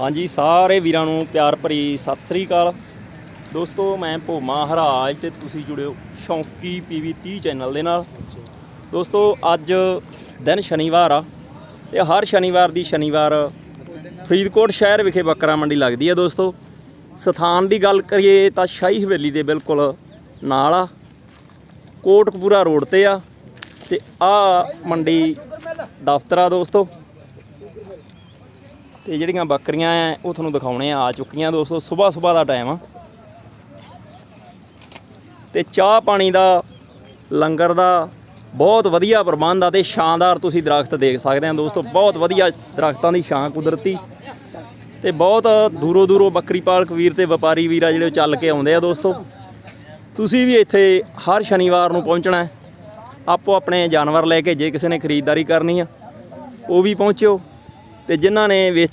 ਹਾਂਜੀ, ਸਾਰੇ ਵੀਰਾਂ ਨੂੰ ਪਿਆਰ ਭਰੀ ਸਤਿ ਸ੍ਰੀ ਅਕਾਲ। ਦੋਸਤੋ, ਮੈਂ ਭੋਮਾ ਹਰਾਜ ਤੇ ਤੁਸੀਂ ਜੁੜਿਓ ਸ਼ੌਂਕੀ ਪੀਵੀ 30 ਚੈਨਲ ਦੇ ਨਾਲ। ਦੋਸਤੋ, ਅੱਜ ਦਿਨ ਸ਼ਨੀਵਾਰ ਆ ਤੇ ਹਰ ਸ਼ਨੀਵਾਰ ਦੀ ਸ਼ਨੀਵਾਰ ਫਰੀਦਕੋਟ ਸ਼ਹਿਰ ਵਿਖੇ ਬੱਕਰਾ ਮੰਡੀ ਲੱਗਦੀ ਆ ਦੋਸਤੋ। ਸਥਾਨ ਦੀ ਗੱਲ ਕਰੀਏ ਤਾਂ ਸ਼ਾਹੀ ਹਵੇਲੀ ਦੇ ਬਿਲਕੁਲ ਨਾਲ ਆ। ਕੋਟਕਪੂਰਾ ਰੋਡ ਤੇ ਆ ਤੇ ਆ ਮੰਡੀ ਦਫ਼ਤਰ ਆ ਦੋਸਤੋ। ਤੇ ਜਿਹੜੀਆਂ ਬੱਕਰੀਆਂ ਆ ਉਹ ਤੁਹਾਨੂੰ ਦਿਖਾਉਣੇ ਆ ਚੁੱਕੀਆਂ ਦੋਸਤੋ, ਸਵੇਰ ਸਵੇਰ ਦਾ ਟਾਈਮ ਆ। ਤੇ ਚਾਹ ਪਾਣੀ ਦਾ, ਲੰਗਰ ਦਾ ਬਹੁਤ ਵਧੀਆ ਪ੍ਰਬੰਧ ਆ ਤੇ ਸ਼ਾਨਦਾਰ ਤੁਸੀਂ ਦਰਖਤ ਦੇਖ ਸਕਦੇ ਆ ਦੋਸਤੋ, ਬਹੁਤ ਵਧੀਆ ਦਰਖਤਾਂ ਦੀ ਛਾਂ ਕੁਦਰਤੀ ਤੇ ਬਹੁਤ ਦੂਰੋਂ ਦੂਰੋਂ ਬੱਕਰੀ ਪਾਲਕ ਵੀਰ ਤੇ ਵਪਾਰੀ ਵੀਰ ਆ ਜਿਹੜੇ ਉਹ ਚੱਲ ਕੇ ਆਉਂਦੇ ਆ ਦੋਸਤੋ। ਤੁਸੀਂ ਵੀ ਇੱਥੇ ਹਰ ਸ਼ਨੀਵਾਰ ਨੂੰ ਪਹੁੰਚਣਾ ਹੈ ਆਪੋ ਆਪਣੇ ਜਾਨਵਰ ਲੈ ਕੇ ਜੇ ਕਿਸੇ ਨੇ ਖਰੀਦਦਾਰੀ ਕਰਨੀ ਆ, ਉਹ ਵੀ ਪਹੁੰਚਿਓ ਤੇ ਜਿਨ੍ਹਾਂ ਨੇ ਵੇਚ